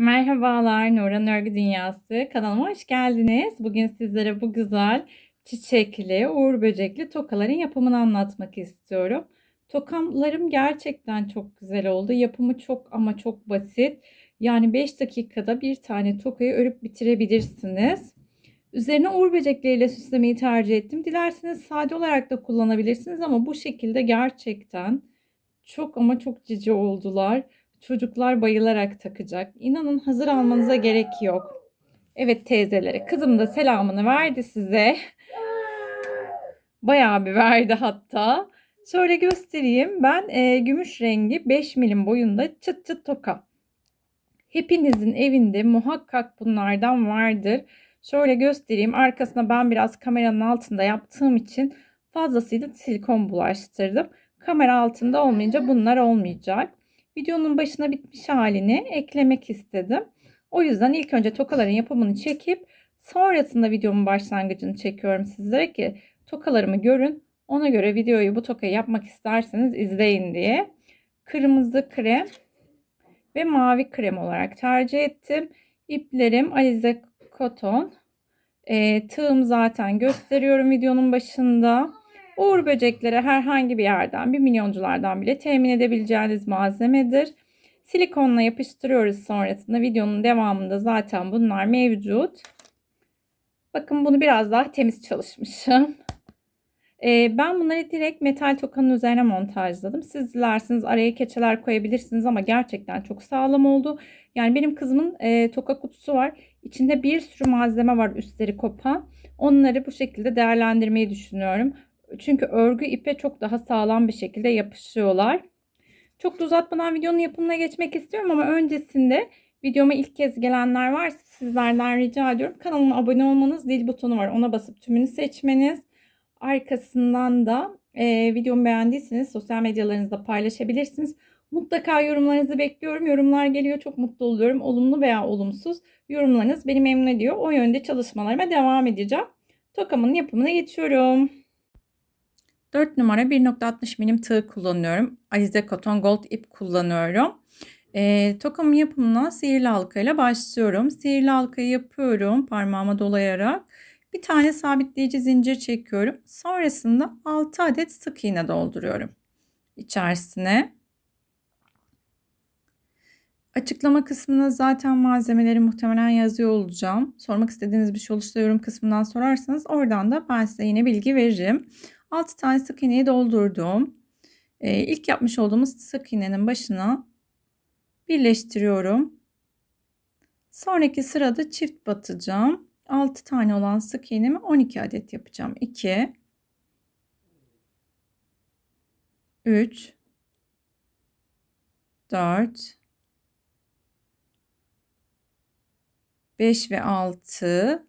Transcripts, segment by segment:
Merhabalar Nuran Örgü Dünyası kanalıma hoş geldiniz. Bugün sizlere bu güzel çiçekli, uğur böcekli tokaların yapımını anlatmak istiyorum. Tokamlarım gerçekten çok güzel oldu. Yapımı çok ama çok basit. Yani 5 dakikada bir tane tokayı örüp bitirebilirsiniz. Üzerine uğur böcekleriyle süslemeyi tercih ettim. Dilerseniz sade olarak da kullanabilirsiniz ama bu şekilde gerçekten çok ama çok cici oldular. Çocuklar bayılarak takacak. İnanın hazır almanıza gerek yok. Evet teyzelere. Kızım da selamını verdi size. Bayağı bir verdi hatta. Şöyle göstereyim. Ben e, gümüş rengi 5 milim boyunda çıt çıt toka. Hepinizin evinde muhakkak bunlardan vardır. Şöyle göstereyim. Arkasına ben biraz kameranın altında yaptığım için fazlasıyla silikon bulaştırdım. Kamera altında olmayınca bunlar olmayacak. Videonun başına bitmiş halini eklemek istedim. O yüzden ilk önce tokaların yapımını çekip sonrasında videomun başlangıcını çekiyorum sizlere ki tokalarımı görün. Ona göre videoyu bu tokayı yapmak isterseniz izleyin diye. Kırmızı krem ve mavi krem olarak tercih ettim. İplerim Alize Cotton. E, tığım zaten gösteriyorum videonun başında. Uğur böcekleri herhangi bir yerden, bir milyonculardan bile temin edebileceğiniz malzemedir. Silikonla yapıştırıyoruz sonrasında. Videonun devamında zaten bunlar mevcut. Bakın bunu biraz daha temiz çalışmışım. Ee, ben bunları direkt metal tokanın üzerine montajladım. Siz dilerseniz araya keçeler koyabilirsiniz ama gerçekten çok sağlam oldu. Yani benim kızımın e, toka kutusu var. İçinde bir sürü malzeme var üstleri kopan. Onları bu şekilde değerlendirmeyi düşünüyorum. Çünkü örgü ipe çok daha sağlam bir şekilde yapışıyorlar. Çok da uzatmadan videonun yapımına geçmek istiyorum ama öncesinde videoma ilk kez gelenler varsa sizlerden rica ediyorum. Kanalıma abone olmanız, dil butonu var. Ona basıp tümünü seçmeniz. Arkasından da e, videomu beğendiyseniz sosyal medyalarınızda paylaşabilirsiniz. Mutlaka yorumlarınızı bekliyorum. Yorumlar geliyor. Çok mutlu oluyorum. Olumlu veya olumsuz yorumlarınız beni memnun ediyor. O yönde çalışmalarıma devam edeceğim. Tokamın yapımına geçiyorum. 4 numara 1.60 milim tığ kullanıyorum. Alize Cotton Gold ip kullanıyorum. E, tokamın yapımına sihirli halkayla başlıyorum. Sihirli halkayı yapıyorum parmağıma dolayarak. Bir tane sabitleyici zincir çekiyorum. Sonrasında 6 adet sık iğne dolduruyorum içerisine. Açıklama kısmına zaten malzemeleri muhtemelen yazıyor olacağım. Sormak istediğiniz bir şey olursa yorum kısmından sorarsanız oradan da ben size yine bilgi veririm. 6 tane sık iğneyi doldurdum. Ee, ilk yapmış olduğumuz sık iğnenin başına birleştiriyorum. Sonraki sırada çift batacağım. 6 tane olan sık iğnemi 12 adet yapacağım. 2 3 4 5 ve 6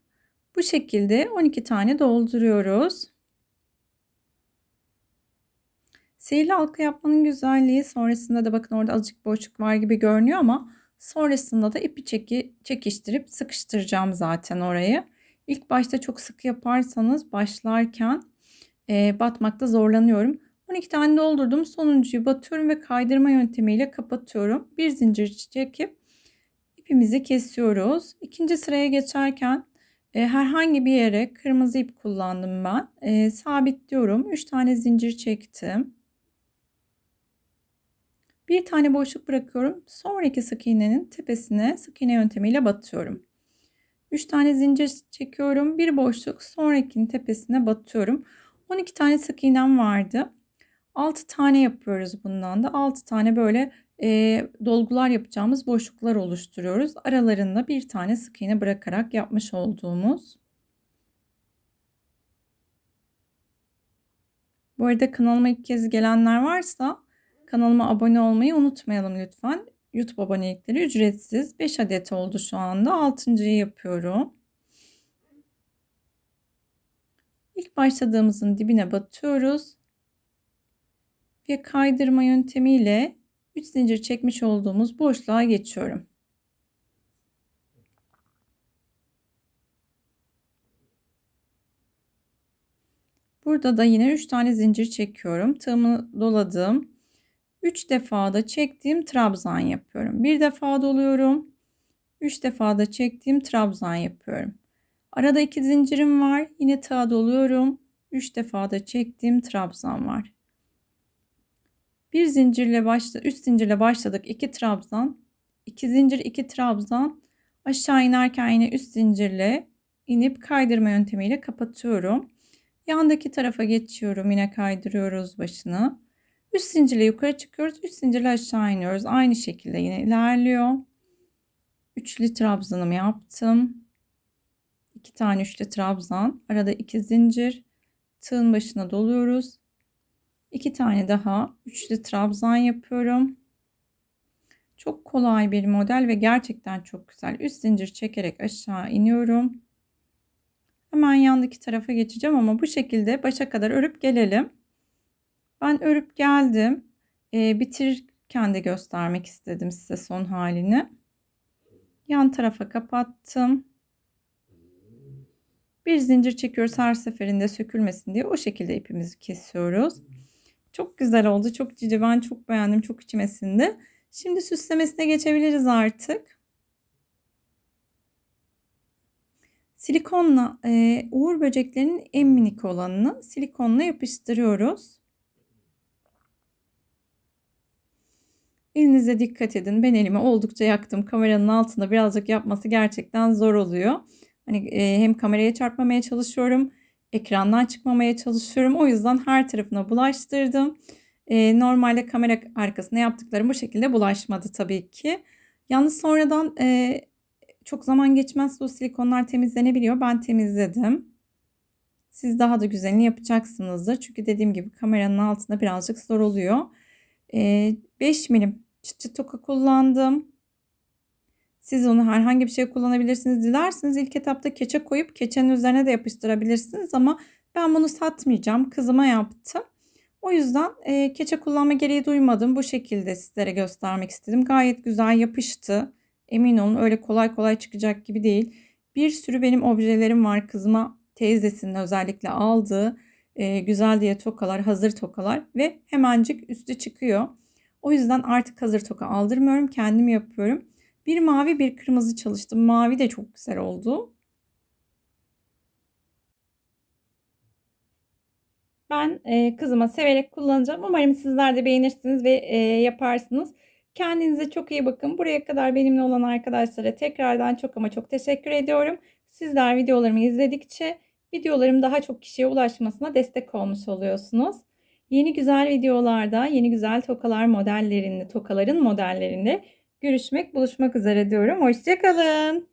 bu şekilde 12 tane dolduruyoruz. Sihirli halka yapmanın güzelliği sonrasında da bakın orada azıcık boşluk var gibi görünüyor ama sonrasında da ipi çeki, çekiştirip sıkıştıracağım zaten orayı. İlk başta çok sık yaparsanız başlarken e, batmakta zorlanıyorum. 12 tane doldurdum. Sonuncuyu batıyorum ve kaydırma yöntemiyle kapatıyorum. Bir zincir çekip ipimizi kesiyoruz. İkinci sıraya geçerken e, herhangi bir yere kırmızı ip kullandım ben. E, sabitliyorum. 3 tane zincir çektim. Bir tane boşluk bırakıyorum. Sonraki sık iğnenin tepesine sık iğne yöntemiyle batıyorum. 3 tane zincir çekiyorum. Bir boşluk sonrakinin tepesine batıyorum. 12 tane sık iğnem vardı. 6 tane yapıyoruz bundan da. 6 tane böyle e, dolgular yapacağımız boşluklar oluşturuyoruz. Aralarında bir tane sık iğne bırakarak yapmış olduğumuz. Bu arada kanalıma ilk kez gelenler varsa Kanalıma abone olmayı unutmayalım lütfen. YouTube abonelikleri ücretsiz. 5 adet oldu şu anda. 6.yı yapıyorum. İlk başladığımızın dibine batıyoruz. Ve kaydırma yöntemiyle 3 zincir çekmiş olduğumuz boşluğa geçiyorum. Burada da yine 3 tane zincir çekiyorum. Tığımı doladım. 3 defada çektiğim trabzan yapıyorum. Bir defa doluyorum. 3 defa da çektiğim trabzan yapıyorum. Arada 2 zincirim var. Yine tığa doluyorum. 3 defa da çektiğim trabzan var. Bir zincirle başla, üst zincirle başladık. 2 trabzan, 2 zincir, 2 trabzan. Aşağı inerken yine üst zincirle inip kaydırma yöntemiyle kapatıyorum. Yandaki tarafa geçiyorum. Yine kaydırıyoruz başını. Üst zincirle yukarı çıkıyoruz. Üst zincirle aşağı iniyoruz. Aynı şekilde yine ilerliyor. Üçlü trabzanımı yaptım. İki tane üçlü trabzan. Arada iki zincir. Tığın başına doluyoruz. İki tane daha üçlü trabzan yapıyorum. Çok kolay bir model ve gerçekten çok güzel. Üst zincir çekerek aşağı iniyorum. Hemen yandaki tarafa geçeceğim ama bu şekilde başa kadar örüp gelelim. Ben örüp geldim. Ee, bitirirken de göstermek istedim size son halini. Yan tarafa kapattım. Bir zincir çekiyoruz her seferinde sökülmesin diye o şekilde ipimizi kesiyoruz. Çok güzel oldu. Çok cici. Ben çok beğendim. Çok içime sindi. Şimdi süslemesine geçebiliriz artık. Silikonla e, uğur böceklerinin en minik olanını silikonla yapıştırıyoruz. Elinize dikkat edin. Ben elimi oldukça yaktım. Kameranın altında birazcık yapması gerçekten zor oluyor. Hani e, hem kameraya çarpmamaya çalışıyorum, ekrandan çıkmamaya çalışıyorum. O yüzden her tarafına bulaştırdım. E, normalde kamera arkasında yaptıklarım bu şekilde bulaşmadı tabii ki. Yalnız sonradan e, çok zaman geçmezse o silikonlar temizlenebiliyor. Ben temizledim. Siz daha da güzelini yapacaksınızdır. Çünkü dediğim gibi kameranın altında birazcık zor oluyor. E, 5 milim çıt çıt toka kullandım. Siz onu herhangi bir şey kullanabilirsiniz. Dilerseniz ilk etapta keçe koyup keçenin üzerine de yapıştırabilirsiniz ama ben bunu satmayacağım. Kızıma yaptım. O yüzden e, keçe kullanma gereği duymadım. Bu şekilde sizlere göstermek istedim. Gayet güzel yapıştı. Emin olun öyle kolay kolay çıkacak gibi değil. Bir sürü benim objelerim var. Kızıma teyzesinin özellikle aldığı e, güzel diye tokalar, hazır tokalar ve hemencik üstü çıkıyor. O yüzden artık hazır toka aldırmıyorum. Kendim yapıyorum. Bir mavi bir kırmızı çalıştım. Mavi de çok güzel oldu. Ben e, kızıma severek kullanacağım. Umarım sizler de beğenirsiniz ve e, yaparsınız. Kendinize çok iyi bakın. Buraya kadar benimle olan arkadaşlara tekrardan çok ama çok teşekkür ediyorum. Sizler videolarımı izledikçe videolarım daha çok kişiye ulaşmasına destek olmuş oluyorsunuz. Yeni güzel videolarda, yeni güzel tokalar modellerinde, tokaların modellerinde görüşmek, buluşmak üzere diyorum. Hoşçakalın.